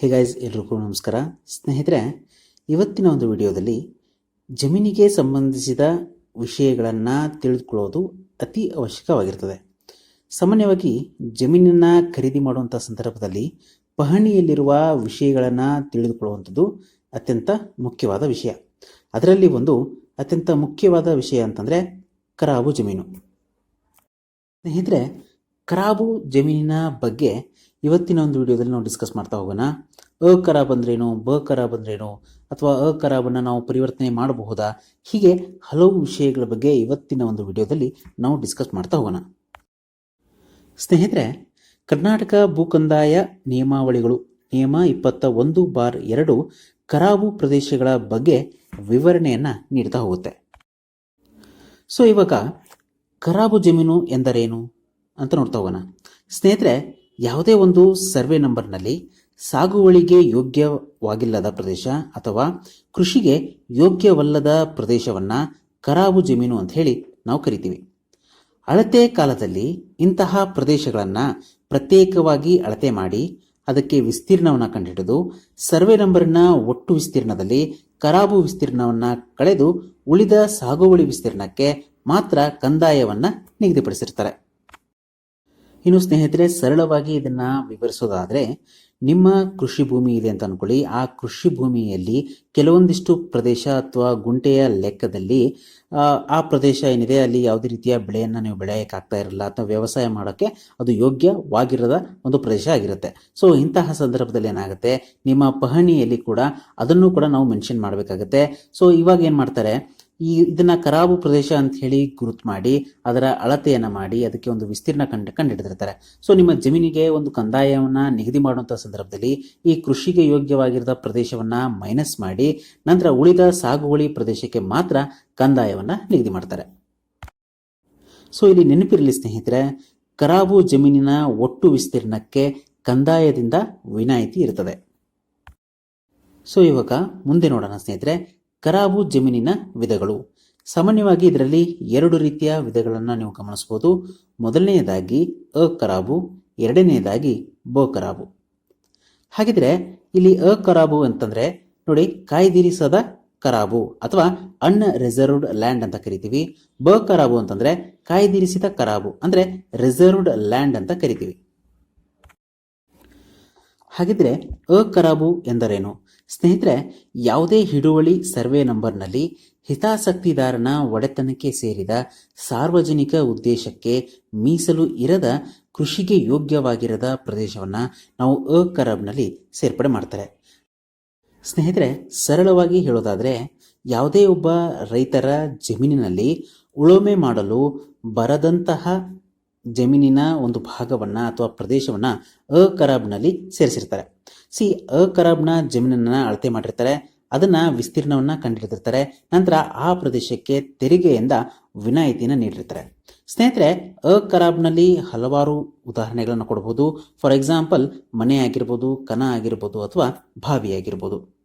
Hey guys ಎಲ್ರಿಗೂ ನಮಸ್ಕಾರ. ಸ್ನೇಹಿತರೆ, ಇವತ್ತಿನ ಒಂದು ವಿಡಿಯೋದಲ್ಲಿ ಜಮೀನಿಗೆ ಸಂಬಂಧಿಸಿದ ವಿಷಯಗಳನ್ನು ತಿಳಿದುಕೊಳ್ಳೋದು ಅತಿ ಅವಶ್ಯಕವಾಗಿರ್ತದೆ. ಸಾಮಾನ್ಯವಾಗಿ ಜಮೀನನ್ನು ಖರೀದಿ ಮಾಡುವಂಥ ಸಂದರ್ಭದಲ್ಲಿ ಪಹಣಿಯಲ್ಲಿರುವ ವಿಷಯಗಳನ್ನು ತಿಳಿದುಕೊಳ್ಳುವಂಥದ್ದು ಅತ್ಯಂತ ಮುಖ್ಯವಾದ ವಿಷಯ. ಅದರಲ್ಲಿ ಒಂದು ಅತ್ಯಂತ ಮುಖ್ಯವಾದ ವಿಷಯ ಅಂತಂದರೆ ಕರಾಬು ಜಮೀನು. ಸ್ನೇಹಿತರೆ, ಕರಾಬು ಜಮೀನಿನ ಬಗ್ಗೆ ಇವತ್ತಿನ ಒಂದು ವಿಡಿಯೋದಲ್ಲಿ ನಾವು ಡಿಸ್ಕಸ್ ಮಾಡ್ತಾ ಹೋಗೋಣ. ಅ ಕರ ಅಂದ್ರೇನು ಬ ಕರ ಅಂದ್ರೇನು ಅಥವಾ ಅ ಕರಾಬನ್ನು ನಾವು ಪರಿವರ್ತನೆ ಮಾಡಬಹುದಾ? ಹೀಗೆ ಹಲವು ವಿಷಯಗಳ ಬಗ್ಗೆ ಇವತ್ತಿನ ಒಂದು ವಿಡಿಯೋದಲ್ಲಿ ನಾವು ಡಿಸ್ಕಸ್ ಮಾಡ್ತಾ ಹೋಗೋಣ. ಸ್ನೇಹಿತರೆ, ಕರ್ನಾಟಕ ಭೂಕಂದಾಯ ನಿಯಮಾವಳಿಗಳು ನಿಯಮ ಇಪ್ಪತ್ತ ಒಂದು ಬಾರ್ ಎರಡು ಕರಾಬು ಪ್ರದೇಶಗಳ ಬಗ್ಗೆ ವಿವರಣೆಯನ್ನು ನೀಡ್ತಾ ಹೋಗುತ್ತೆ. ಸೊ ಇವಾಗ ಕರಾಬು ಜಮೀನು ಎಂದರೇನು ಅಂತ ನೋಡ್ತಾ ಹೋಗೋಣ. ಸ್ನೇಹಿತರೆ ಯಾವುದೇ ಒಂದು ಸರ್ವೆ ನಂಬರ್ನಲ್ಲಿ ಸಾಗುವಳಿಗೆ ಯೋಗ್ಯವಾಗಿಲ್ಲದ ಪ್ರದೇಶ ಅಥವಾ ಕೃಷಿಗೆ ಯೋಗ್ಯವಲ್ಲದ ಪ್ರದೇಶವನ್ನು ಕರಾವು ಜಮೀನು ಅಂತ ಹೇಳಿ ನಾವು ಕರಿತೀವಿ. ಅಳತೆ ಕಾಲದಲ್ಲಿ ಇಂತಹ ಪ್ರದೇಶಗಳನ್ನು ಪ್ರತ್ಯೇಕವಾಗಿ ಅಳತೆ ಮಾಡಿ ಅದಕ್ಕೆ ವಿಸ್ತೀರ್ಣವನ್ನು ಕಂಡುಹಿಡಿದು ಸರ್ವೆ ನಂಬರ್ನ ಒಟ್ಟು ವಿಸ್ತೀರ್ಣದಲ್ಲಿ ಕರಾಬು ವಿಸ್ತೀರ್ಣವನ್ನು ಕಳೆದು ಉಳಿದ ಸಾಗುವಳಿ ವಿಸ್ತೀರ್ಣಕ್ಕೆ ಮಾತ್ರ ಕಂದಾಯವನ್ನು ನಿಗದಿಪಡಿಸಿರ್ತಾರೆ. ಇನ್ನು ಸ್ನೇಹಿತರೆ ಸರಳವಾಗಿ ಇದನ್ನು ವಿವರಿಸೋದಾದರೆ ನಿಮ್ಮ ಕೃಷಿ ಭೂಮಿ ಇದೆ ಅಂತ ಅಂದ್ಕೊಳ್ಳಿ ಆ ಕೃಷಿ ಭೂಮಿಯಲ್ಲಿ ಕೆಲವೊಂದಿಷ್ಟು ಪ್ರದೇಶ ಅಥವಾ ಗುಂಟೆಯ ಲೆಕ್ಕದಲ್ಲಿ ಆ, ಪ್ರದೇಶ ಏನಿದೆ ಅಲ್ಲಿ ಯಾವುದೇ ರೀತಿಯ ಬೆಳೆಯನ್ನು ನೀವು ಬೆಳೆಯೋಕ್ಕಾಗ್ತಾ ಇರಲ್ಲ ಅಥವಾ ವ್ಯವಸಾಯ ಮಾಡೋಕ್ಕೆ ಅದು ಯೋಗ್ಯವಾಗಿರದ ಒಂದು ಪ್ರದೇಶ ಆಗಿರುತ್ತೆ. ಸೊ ಇಂತಹ ಸಂದರ್ಭದಲ್ಲಿ ಏನಾಗುತ್ತೆ ನಿಮ್ಮ ಪಹಣಿಯಲ್ಲಿ ಕೂಡ ಅದನ್ನು ಕೂಡ ನಾವು ಮೆನ್ಷನ್ ಮಾಡಬೇಕಾಗುತ್ತೆ. ಸೊ ಇವಾಗ ಏನು ಮಾಡ್ತಾರೆ ಈ ಇದನ್ನ ಕರಾಬು ಪ್ರದೇಶ ಅಂತ ಹೇಳಿ ಗುರುತು ಮಾಡಿ, ಅದರ ಅಳತೆಯನ್ನ ಮಾಡಿ, ಅದಕ್ಕೆ ಒಂದು ವಿಸ್ತೀರ್ಣ ಕಂಡು ಕಂಡುಹಿಡಿದಿರ್ತಾರೆ ಸೊ ನಿಮ್ಮ ಜಮೀನಿಗೆ ಒಂದು ಕಂದಾಯವನ್ನ ನಿಗದಿ ಮಾಡುವಂತಹ ಸಂದರ್ಭದಲ್ಲಿ ಈ ಕೃಷಿಗೆ ಯೋಗ್ಯವಾಗಿರದ ಪ್ರದೇಶವನ್ನ ಮೈನಸ್ ಮಾಡಿ, ನಂತರ ಉಳಿದ ಸಾಗುವಳಿ ಪ್ರದೇಶಕ್ಕೆ ಮಾತ್ರ ಕಂದಾಯವನ್ನ ನಿಗದಿ ಮಾಡ್ತಾರೆ. ಸೊ ಇಲ್ಲಿ ನೆನಪಿರಲಿ ಸ್ನೇಹಿತರೆ, ಕರಾಬು ಜಮೀನಿನ ಒಟ್ಟು ವಿಸ್ತೀರ್ಣಕ್ಕೆ ಕಂದಾಯದಿಂದ ವಿನಾಯಿತಿ ಇರುತ್ತದೆ ಸೊ ಇವಾಗ ಮುಂದೆ ನೋಡೋಣ ಸ್ನೇಹಿತರೆ ಕರಾಬು ಜಮೀನಿನ ವಿಧಗಳು. ಸಾಮಾನ್ಯವಾಗಿ ಇದರಲ್ಲಿ ಎರಡು ರೀತಿಯ ವಿಧಗಳನ್ನು ನೀವು ಗಮನಿಸಬಹುದು. ಮೊದಲನೆಯದಾಗಿ ಅ ಕರಾಬು, ಎರಡನೆಯದಾಗಿ ಬ ಕರಾಬು. ಹಾಗಿದ್ರೆ ಇಲ್ಲಿ ಅ ಕರಾಬು ಅಂತಂದ್ರೆ ನೋಡಿ ಕಾಯ್ದಿರಿಸದ ಕರಾಬು ಅಥವಾ ಅನ್ ರಿಸರ್ವ್ಡ್ ಲ್ಯಾಂಡ್ ಅಂತ ಕರಿತೀವಿ. ಬ ಕರಾಬು ಅಂತಂದ್ರೆ ಕಾಯ್ದಿರಿಸಿದ ಕರಾಬು ಅಂದ್ರೆ ರಿಸರ್ವ್ಡ್ ಲ್ಯಾಂಡ್ ಅಂತ ಕರಿತೀವಿ. ಹಾಗಿದ್ರೆ ಅ ಕರಾಬು ಎಂದರೇನು? ಸ್ನೇಹಿತರೆ, ಯಾವುದೇ ಹಿಡುವಳಿ ಸರ್ವೆ ನಂಬರ್ನಲ್ಲಿ ಹಿತಾಸಕ್ತಿದಾರನ ಒಡೆತನಕ್ಕೆ ಸೇರಿದ ಸಾರ್ವಜನಿಕ ಉದ್ದೇಶಕ್ಕೆ ಮೀಸಲು ಇರದ ಕೃಷಿಗೆ ಯೋಗ್ಯವಾಗಿರದ ಪ್ರದೇಶವನ್ನು ನಾವು ಅ ಕರಾಬ್ನಲ್ಲಿ ಸೇರ್ಪಡೆ ಮಾಡ್ತಾರೆ. ಸ್ನೇಹಿತರೆ, ಸರಳವಾಗಿ ಹೇಳೋದಾದರೆ, ಯಾವುದೇ ಒಬ್ಬ ರೈತರ ಜಮೀನಿನಲ್ಲಿ ಉಳುಮೆ ಮಾಡಲು ಬರದಂತಹ ಜಮೀನಿನ ಒಂದು ಭಾಗವನ್ನು ಅಥವಾ ಪ್ರದೇಶವನ್ನು ಅ ಕರಾಬ್ನಲ್ಲಿ ಸೇರಿಸಿರ್ತಾರೆ. ಸಿ, ಅ ಕರಾಬ್ನ ಜಮೀನನ್ನು ಅಳತೆ ಮಾಡಿರ್ತಾರೆ. ಅದನ್ನ ವಿಸ್ತೀರ್ಣವನ್ನು ಕಂಡಿಡಿದಿರ್ತಾರೆ. ನಂತರ ಆ ಪ್ರದೇಶಕ್ಕೆ ತೆರಿಗೆಯಿಂದ ವಿನಾಯಿತಿನ ನೀಡಿರ್ತಾರೆ. ಸ್ನೇಹಿತರೆ, ಅ ಕರಾಬ್ನಲ್ಲಿ ಹಲವಾರು ಉದಾಹರಣೆಗಳನ್ನು ಕೊಡಬಹುದು ಫಾರ್ ಎಕ್ಸಾಂಪಲ್, ಮನೆ ಆಗಿರ್ಬೋದು, ಕನ ಆಗಿರ್ಬೋದು ಅಥವಾ ಬಾವಿ ಆಗಿರ್ಬೋದು.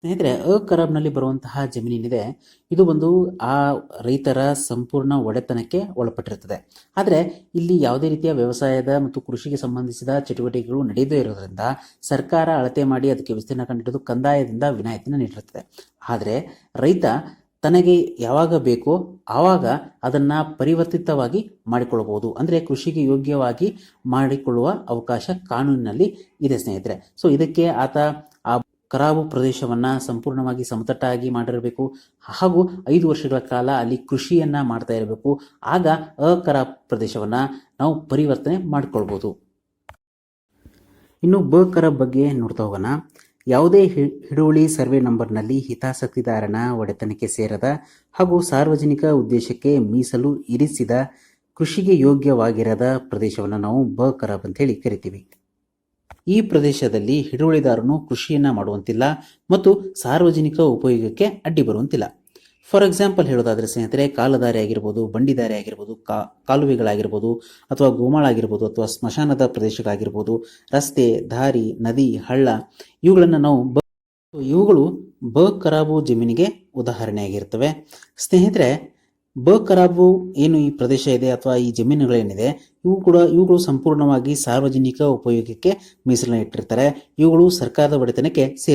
ಸ್ನೇಹಿತರೆ, ಅಕರಬ್ನಲ್ಲಿ ಕರಾಬ್ನಲ್ಲಿ ಬರುವಂತಹ ಜಮೀನಿದೆ ಇದು ಒಂದು ಆ ರೈತರ ಸಂಪೂರ್ಣ ಒಡೆತನಕ್ಕೆ ಒಳಪಟ್ಟಿರುತ್ತದೆ. ಆದರೆ, ಇಲ್ಲಿ ಯಾವುದೇ ರೀತಿಯ ವ್ಯವಸಾಯದ ಮತ್ತು ಕೃಷಿಗೆ ಸಂಬಂಧಿಸಿದ ಚಟುವಟಿಕೆಗಳು ನಡೆಯದೇ ಇರೋದ್ರಿಂದ ಸರ್ಕಾರ ಅಳತೆ ಮಾಡಿ ಅದಕ್ಕೆ ವಿಸ್ತೀರ್ಣ ಕಂಡಿಡಿದು ಕಂದಾಯದಿಂದ ವಿನಾಯಿತಿನ ನೀಡಿರುತ್ತದೆ. ಆದರೆ, ರೈತ ತನಗೆ ಯಾವಾಗ ಬೇಕೋ ಆವಾಗ ಅದನ್ನ ಪರಿವರ್ತಿತವಾಗಿ ಮಾಡಿಕೊಳ್ಳಬಹುದು. ಅಂದರೆ ಕೃಷಿಗೆ ಯೋಗ್ಯವಾಗಿ ಮಾಡಿಕೊಳ್ಳುವ ಅವಕಾಶ ಕಾನೂನಿನಲ್ಲಿ ಇದೆ ಸ್ನೇಹಿತರೆ. ಸೊ ಇದಕ್ಕೆ ಆತ ಆ ಕರಾಬು ಪ್ರದೇಶವನ್ನ ಸಂಪೂರ್ಣವಾಗಿ ಸಮತಟ್ಟಾಗಿ ಮಾಡಿರಬೇಕು. ಹಾಗೂ ಐದು ವರ್ಷಗಳ ಕಾಲ ಅಲ್ಲಿ ಕೃಷಿಯನ್ನ ಮಾಡ್ತಾ ಇರಬೇಕು. ಆಗ ಅಕರ ಪ್ರದೇಶವನ್ನ ನಾವು ಪರಿವರ್ತನೆ ಮಾಡಿಕೊಳ್ಬೋದು. ಇನ್ನು ಬ ಕರಾಬ್ ಬಗ್ಗೆ ನೋಡ್ತಾ ಹೋಗೋಣ. ಯಾವುದೇ ಹಿಡುವಳಿ ಸರ್ವೆ ನಂಬರ್ನಲ್ಲಿ ಹಿತಾಸಕ್ತಿದಾರನ ಒಡೆತನಕ್ಕೆ ಸೇರದ ಹಾಗೂ ಸಾರ್ವಜನಿಕ ಉದ್ದೇಶಕ್ಕೆ ಮೀಸಲು ಇರಿಸಿದ ಕೃಷಿಗೆ ಯೋಗ್ಯವಾಗಿರದ ಪ್ರದೇಶವನ್ನು ನಾವು ಬ ಅಂತ ಹೇಳಿ ಕರಿತೀವಿ. ಈ ಪ್ರದೇಶದಲ್ಲಿ ಹಿಡುವಳಿದಾರನು ಕೃಷಿಯನ್ನ ಮಾಡುವಂತಿಲ್ಲ ಮತ್ತು ಸಾರ್ವಜನಿಕ ಉಪಯೋಗಕ್ಕೆ ಅಡ್ಡಿ ಬರುವಂತಿಲ್ಲ. ಫಾರ್ ಎಕ್ಸಾಂಪಲ್ ಹೇಳೋದಾದ್ರೆ ಸ್ನೇಹಿತರೆ, ಕಾಲದಾರಿ ಆಗಿರ್ಬೋದು, ಬಂಡಿದಾರಿ ಆಗಿರ್ಬೋದು, ಕಾ, ಕಾಲುವೆಗಳಾಗಿರ್ಬೋದು, ಅಥವಾ ಗೋಮಾಳ ಆಗಿರ್ಬೋದು, ಅಥವಾ ಸ್ಮಶಾನದ ಪ್ರದೇಶಗಳಾಗಿರ್ಬೋದು, ರಸ್ತೆ, ದಾರಿ, ನದಿ, ಹಳ್ಳ, ಇವುಗಳನ್ನು ನಾವು ಬ, ಇವುಗಳು ಬ ಕರಾಬು ಜಮೀನಿಗೆ ಉದಾಹರಣೆಯಾಗಿರ್ತವೆ. ಸ್ನೇಹಿತರೆ ಬ ಕರಾಬು ಏನು ಈ ಪ್ರದೇಶ ಇದೆ ಅಥವಾ ಈ ಜಮೀನುಗಳೇನಿದೆ, ಇವು ಕೂಡ, ಇವುಗಳು ಸಂಪೂರ್ಣವಾಗಿ ಸಾರ್ವಜನಿಕ ಉಪಯೋಗಕ್ಕೆ ಮೀಸಲನ್ನು ಇಟ್ಟಿರ್ತಾರೆ. ಇವುಗಳು ಸರ್ಕಾರದ ಒಡೆತನಕ್ಕೆ ಸೇರಿ